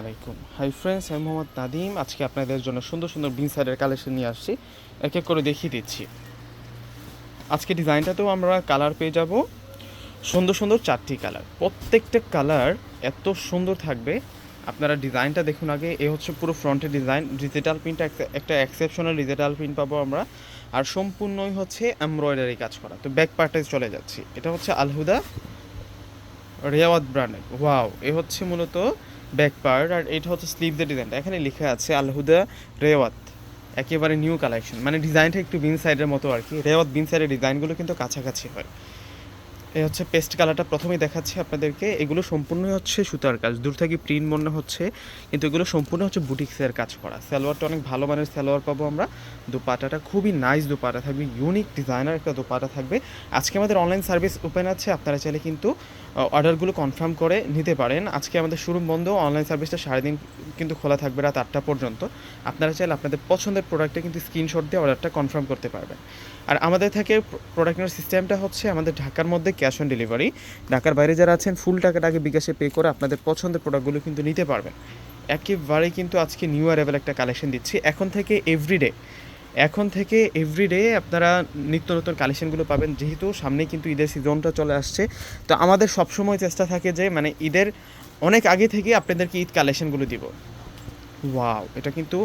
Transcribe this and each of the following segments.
আলাইকুম। Hi friends আমি মোহাম্মদ নাদিম। আজকে আপনাদের জন্য সুন্দর সুন্দর বিনসারের কালেকশন নিয়ে আসছি। এক এক করে দেখিয়ে দিচ্ছি। আজকে ডিজাইনটাতেও আমরা কালার পেয়ে যাব। সুন্দর সুন্দর চারটি কালার প্রত্যেকটা কালার এত সুন্দর থাকবে। আপনারা ডিজাইনটা দেখুন আগে। এ হচ্ছে পুরো ফ্রন্টের ডিজাইন ডিজিটাল প্রিন্ট একটা এক্সেপশনাল ডিজিটাল প্রিন্ট পাবো আমরা। আর সম্পূর্ণই হচ্ছে এমব্রয়ডারি কাজ করা। তো ব্যাক পার্টে চলে যাচ্ছি। এটা হচ্ছে আলহুদা রেওয়াত ব্র্যান্ডের ওয়াও এ হচ্ছে মূলত ব্যাক পার্ট আর এটা হচ্ছে স্লিভদের ডিজাইনটা এখানে লেখা আছে আলহুদা রেওয়াত, একেবারে নিউ কালেকশন মানে ডিজাইনটা একটু বিন সাইডের মতো আর কি। রেওয়াত বিন সাইডের ডিজাইনগুলো কিন্তু কাছাকাছি হয়। এই হচ্ছে পেস্ট কালারটা প্রথমেই দেখাচ্ছি আপনাদেরকে। এগুলো সম্পূর্ণই হচ্ছে সুতার কাজ। দূর থেকে প্রিন্ট মনে হচ্ছে, কিন্তু এগুলো সম্পূর্ণ হচ্ছে বুটিক্সের কাজ করা। সালোয়ারটা অনেক ভালো মানের সালোয়ার পাবো আমরা। দুপাটাটা খুবই নাইস দুপাটা থাকবে ইউনিক ডিজাইনার একটা দুপাটা থাকবে। আজকে আমাদের অনলাইন সার্ভিস ওপেন আছে, আপনারা চাইলে কিন্তু অর্ডারগুলো কনফার্ম করে নিতে পারেন। আজকে আমাদের শুরু বন্ধ অনলাইন সার্ভিসটা সারাদিন কিন্তু খোলা থাকবে রাত আটটা পর্যন্ত। আপনারা চাইলে আপনাদের পছন্দের প্রোডাক্টে কিন্তু স্ক্রিনশট দিয়ে অর্ডারটা কনফার্ম করতে পারবেন। আর আমাদের থেকে প্রোডাক্ট সিস্টেমটা হচ্ছে আমাদের ঢাকার মধ্যে ক্যাশ অন ডেলিভারি। ঢাকার বাইরে যারা আছেন, ফুল টাকাটা আগে বিকাশে পে করে আপনাদের পছন্দের প্রোডাক্টগুলো কিন্তু নিতে পারবেন। একেবারে কিন্তু আজকে নিউ অ্যারেবেল একটা কালেকশন দিচ্ছি। এখন থেকে এভরিডে এখন থেকে এভরিডে আপনারা নিত্য নতুন কালেকশনগুলো পাবেন। যেহেতু সামনে কিন্তু ঈদের সিজনটা চলে আসছে। তো আমাদের সবসময় চেষ্টা থাকে যে মানে ঈদের অনেক আগে থেকে আপনাদেরকে ঈদ কালেকশনগুলো দিব। ওয়াও এটা কিন্তু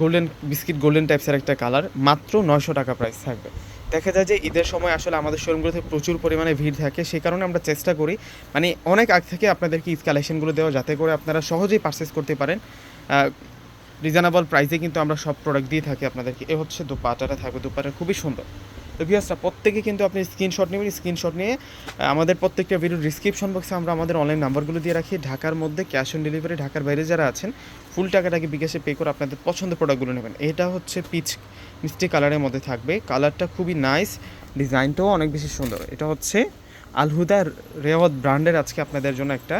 গোল্ডেন বিস্কিট গোল্ডেন টাইপসের একটা কালার মাত্র নয়শো টাকা প্রাইস থাকবে। দেখা যায় যে ঈদের সময় আসলে আমাদের শোরুমগুলোতে প্রচুর পরিমাণে ভিড় থাকে সেই কারণে আমরা চেষ্টা করি মানে অনেক আগ থেকে আপনাদেরকে ঈদ কালেকশনগুলো দেওয়া, যাতে করে আপনারা সহজেই পারচেস করতে পারেন। রিজনেবল প্রাইসে কিন্তু আমরা সব প্রোডাক্ট দিয়ে থাকি আপনাদেরকে। এ হচ্ছে দোপাটাটা থাকবে, দোপাটা খুবই সুন্দর। তো ভিউয়ার্সরা প্রত্যেকে কিন্তু আপনি স্ক্রিনশট নেবেন। স্ক্রিনশট নিয়ে আমাদের প্রত্যেকটা ভিডিও ডিসক্রিপশন বক্সে আমরা আমাদের অনলাইন নাম্বারগুলো দিয়ে রাখি। ঢাকার মধ্যে ক্যাশ অন ডেলিভারি ঢাকার বাইরে যারা আছেন ফুল টাকাটাকে বিকাশে পে করে আপনাদের পছন্দের প্রোডাক্টগুলো নেবেন। এটা হচ্ছে পিচ মিষ্টি কালারের মধ্যে থাকবে। কালারটা খুবই নাইস ডিজাইনটাও অনেক বেশি সুন্দর। এটা হচ্ছে আলহুদা রেওয়াত ব্র্যান্ডের আজকে আপনাদের জন্য একটা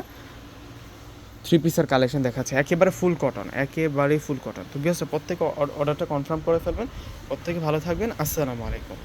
থ্রি পিসের কালেকশন দেখাচ্ছে। একেবারে ফুল কটন একেবারে ফুল কটন তো বিয়াসটা প্রত্যেকে অর্ডারটা কনফার্ম করে ফেলবেন। প্রত্যেকে ভালো থাকবেন। আসসালামু আলাইকুম।